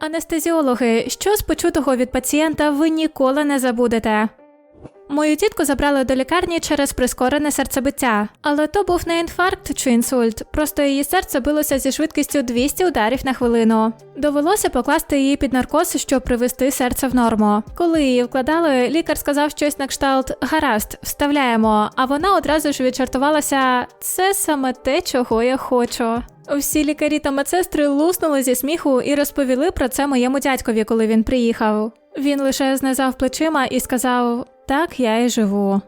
Анестезіологи, що з почутого від пацієнта ви ніколи не забудете. Мою тітку забрали до лікарні через прискорене серцебиття, але то був не інфаркт чи інсульт, просто її серце билося зі швидкістю 200 ударів на хвилину. Довелося покласти її під наркоз, щоб привести серце в норму. Коли її вкладали, лікар сказав щось на кшталт гаразд, вставляємо, а вона одразу ж відчартувалася це саме те, чого я хочу. Всі лікарі та медсестри луснули зі сміху і розповіли про це моєму дядькові, коли він приїхав. Він лише знизав плечима і сказав: Так я і живу.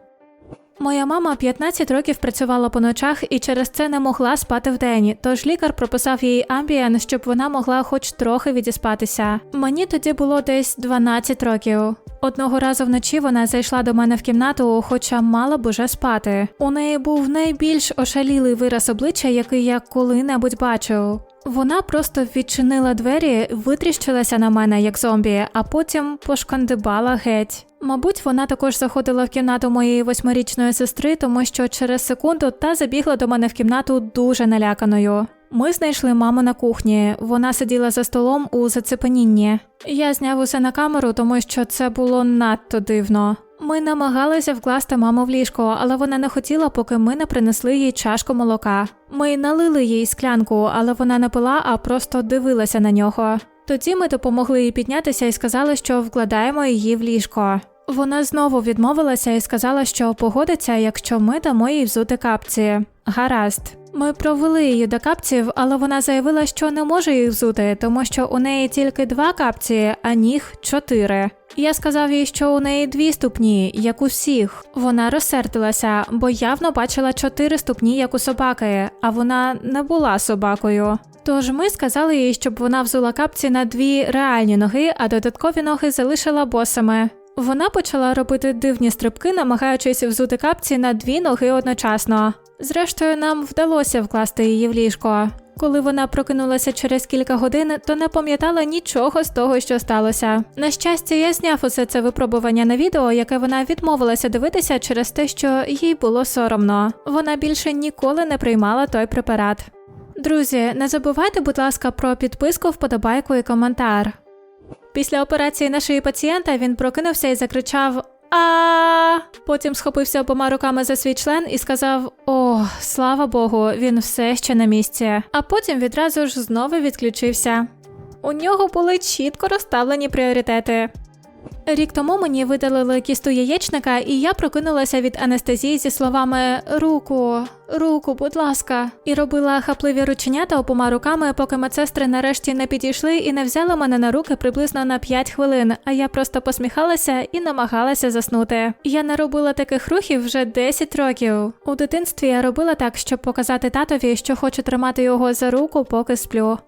Моя мама 15 років працювала по ночах і через це не могла спати вдень, тож лікар прописав їй амбієн, щоб вона могла хоч трохи відіспатися. Мені тоді було десь 12 років. Одного разу вночі вона зайшла до мене в кімнату, хоча мала б уже спати. У неї був найбільш ошалілий вираз обличчя, який я коли-небудь бачив. Вона просто відчинила двері, витріщилася на мене як зомбі, а потім пошкандибала геть. Мабуть, вона також заходила в кімнату моєї восьмирічної сестри, тому що через секунду та забігла до мене в кімнату дуже наляканою. Ми знайшли маму на кухні. Вона сиділа за столом у зацепенінні. Я зняв усе на камеру, тому що це було надто дивно. Ми намагалися вкласти маму в ліжко, але вона не хотіла, поки ми не принесли їй чашку молока. Ми налили їй склянку, але вона не пила, а просто дивилася на нього. Тоді ми допомогли їй піднятися і сказали, що вкладаємо її в ліжко. Вона знову відмовилася і сказала, що погодиться, якщо ми дамо їй взути капці. Гаразд. Ми провели її до капців, але вона заявила, що не може їх взути, тому що у неї тільки два капці, а ніг чотири. Я сказав їй, що у неї дві ступні, як у всіх. Вона розсердилася, бо явно бачила чотири ступні, як у собаки, а вона не була собакою. Тож ми сказали їй, щоб вона взула капці на дві реальні ноги, а додаткові ноги залишила босами. Вона почала робити дивні стрибки, намагаючись взути капці на дві ноги одночасно. Зрештою, нам вдалося вкласти її в ліжко. Коли вона прокинулася через кілька годин, то не пам'ятала нічого з того, що сталося. На щастя, я зняв усе це випробування на відео, яке вона відмовилася дивитися через те, що їй було соромно. Вона більше ніколи не приймала той препарат. Друзі, не забувайте, будь ласка, про підписку, вподобайку і коментар. Після операції нашої пацієнта він прокинувся і закричав а Потім схопився обома руками за свій член і сказав: О, слава Богу, він все ще на місці. А потім відразу ж знову відключився. У нього були чітко розставлені пріоритети. Рік тому мені видалили кісту яєчника, і я прокинулася від анестезії зі словами Руку, руку, будь ласка, і робила хапливі рученята обома руками, поки медсестри нарешті не підійшли і не взяли мене на руки приблизно на 5 хвилин. А я просто посміхалася і намагалася заснути. Я не робила таких рухів вже 10 років. У дитинстві я робила так, щоб показати татові, що хочу тримати його за руку, поки сплю.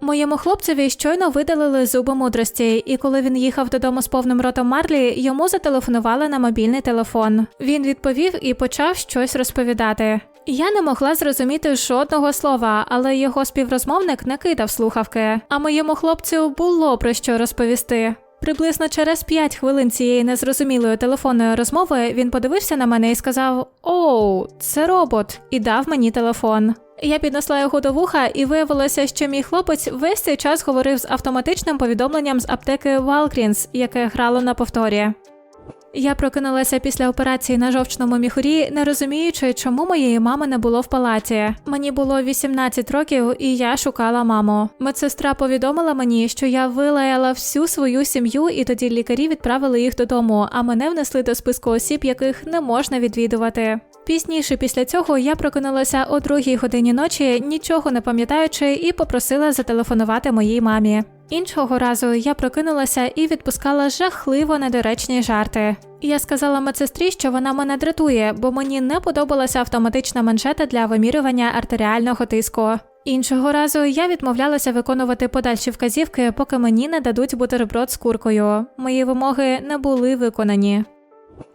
Моєму хлопцеві щойно видалили зуби мудрості, і коли він їхав додому з повним ротом марлі, йому зателефонували на мобільний телефон. Він відповів і почав щось розповідати. Я не могла зрозуміти жодного слова, але його співрозмовник не кидав слухавки. А моєму хлопцю було про що розповісти. Приблизно через 5 хвилин цієї незрозумілої телефонної розмови він подивився на мене і сказав: Оу, це робот, і дав мені телефон. Я піднесла його до вуха, і виявилося, що мій хлопець весь цей час говорив з автоматичним повідомленням з аптеки Walgreens, яке грало на повторі. Я прокинулася після операції на жовчному міхурі, не розуміючи, чому моєї мами не було в палаті. Мені було 18 років, і я шукала маму. Медсестра повідомила мені, що я вилаяла всю свою сім'ю, і тоді лікарі відправили їх додому, а мене внесли до списку осіб, яких не можна відвідувати. Пізніше після цього я прокинулася о другій годині ночі, нічого не пам'ятаючи, і попросила зателефонувати моїй мамі. Іншого разу я прокинулася і відпускала жахливо недоречні жарти. Я сказала медсестрі, що вона мене дратує, бо мені не подобалася автоматична манжета для вимірювання артеріального тиску. Іншого разу я відмовлялася виконувати подальші вказівки, поки мені не дадуть бутерброд з куркою. Мої вимоги не були виконані.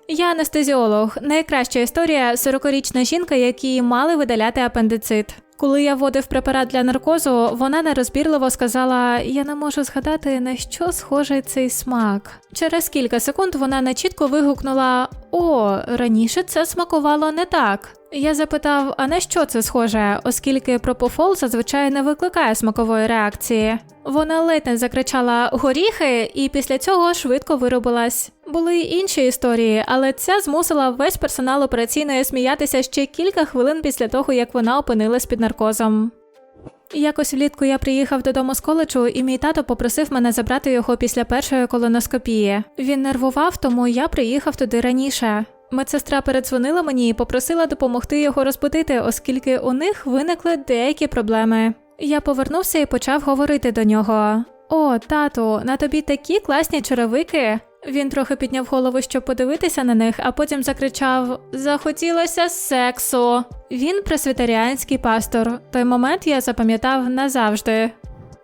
Я анестезіолог. Найкраща історія 40-річна жінка, якій мали видаляти апендицит. Коли я вводив препарат для наркозу, вона нерозбірливо сказала: Я не можу згадати, на що схожий цей смак. Через кілька секунд вона нечітко вигукнула: О, раніше це смакувало не так. Я запитав, а на що це схоже, оскільки пропофол зазвичай не викликає смакової реакції. Вона ледь не закричала горіхи і після цього швидко виробилась. Були й інші історії, але ця змусила весь персонал операційної сміятися ще кілька хвилин після того, як вона опинилась під наркозом. Якось влітку я приїхав додому з коледжу, і мій тато попросив мене забрати його після першої колоноскопії. Він нервував, тому я приїхав туди раніше. Медсестра передзвонила мені і попросила допомогти його розбудити, оскільки у них виникли деякі проблеми. Я повернувся і почав говорити до нього: О, тату, на тобі такі класні черевики. Він трохи підняв голову, щоб подивитися на них, а потім закричав: Захотілося сексу. Він пресвітеріанський пастор. Той момент я запам'ятав назавжди.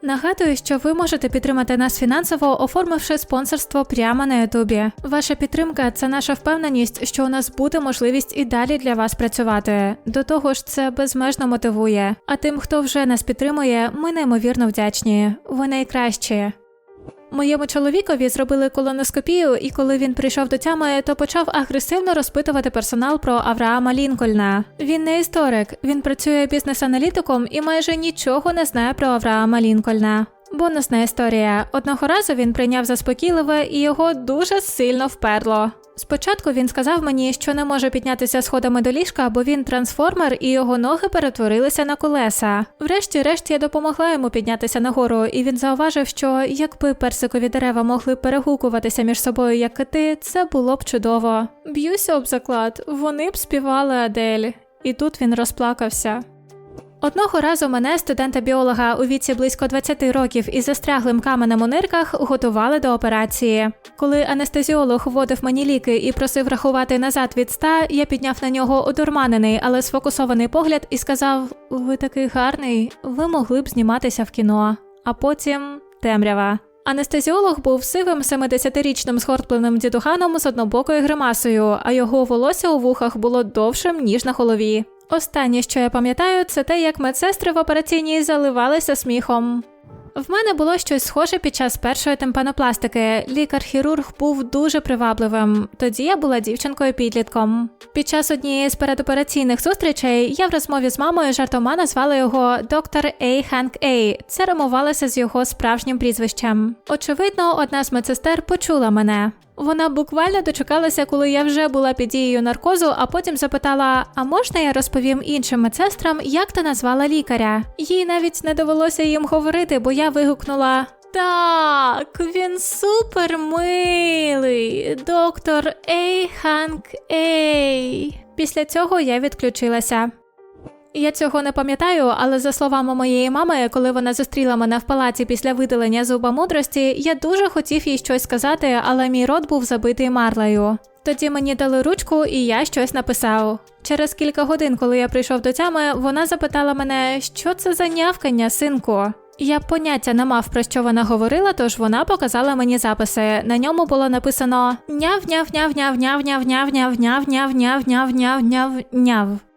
Нагадую, що ви можете підтримати нас фінансово, оформивши спонсорство прямо на Ютубі. Ваша підтримка це наша впевненість, що у нас буде можливість і далі для вас працювати. До того ж, це безмежно мотивує. А тим, хто вже нас підтримує, ми неймовірно вдячні. Ви найкращі. Моєму чоловікові зробили колоноскопію, і коли він прийшов до тями, то почав агресивно розпитувати персонал про Авраама Лінкольна. Він не історик, він працює бізнес-аналітиком і майже нічого не знає про Авраама Лінкольна. Бонусна історія. Одного разу він прийняв заспокійливе і його дуже сильно вперло. Спочатку він сказав мені, що не може піднятися сходами до ліжка, бо він трансформер і його ноги перетворилися на колеса. Врешті-решт я допомогла йому піднятися нагору, і він зауважив, що якби персикові дерева могли перегукуватися між собою як кити, це було б чудово. Б'юся об заклад, вони б співали Адель. І тут він розплакався. Одного разу мене, студента-біолога у віці близько 20 років із застряглим каменем у нирках, готували до операції. Коли анестезіолог вводив мені ліки і просив рахувати назад від 100, я підняв на нього одурманений, але сфокусований погляд і сказав: Ви такий гарний, ви могли б зніматися в кіно. А потім темрява. Анестезіолог був сивим 70-річним схорпленим дідуханом з однобокою гримасою, а його волосся у вухах було довшим, ніж на голові. Останнє, що я пам'ятаю, це те, як медсестри в операційній заливалися сміхом. В мене було щось схоже під час першої темпанопластики. Лікар-хірург був дуже привабливим. Тоді я була дівчинкою-підлітком. Під час однієї з передопераційних зустрічей я в розмові з мамою жартома назвала його доктор Ей Ханк Ей. Це римувалося з його справжнім прізвищем. Очевидно, одна з медсестер почула мене. Вона буквально дочекалася, коли я вже була під дією наркозу, а потім запитала: А можна я розповім іншим медсестрам, як ти назвала лікаря? Їй навіть не довелося їм говорити, бо я вигукнула. Так, він супер милий, доктор Ей Ханк Ей. Після цього я відключилася. Я цього не пам'ятаю, але за словами моєї мами, коли вона зустріла мене в палаці після видалення зуба мудрості, я дуже хотів їй щось сказати, але мій рот був забитий марлею. Тоді мені дали ручку, і я щось написав. Через кілька годин, коли я прийшов до тями, вона запитала мене, що це за нявкання, синку. Я поняття не мав про що вона говорила, тож вона показала мені записи. На ньому було написано няв няв няв няв няв няв няв няв няв няв няв няв няв няв няв.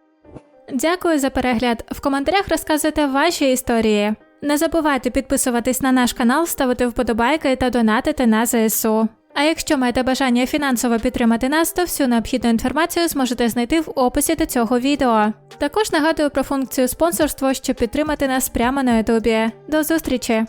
Дякую за перегляд. В коментарях розказуйте ваші історії. Не забувайте підписуватись на наш канал, ставити вподобайки та донатити на ЗСУ. А якщо маєте бажання фінансово підтримати нас, то всю необхідну інформацію зможете знайти в описі до цього відео. Також нагадую про функцію спонсорства, щоб підтримати нас прямо на ютубі. До зустрічі!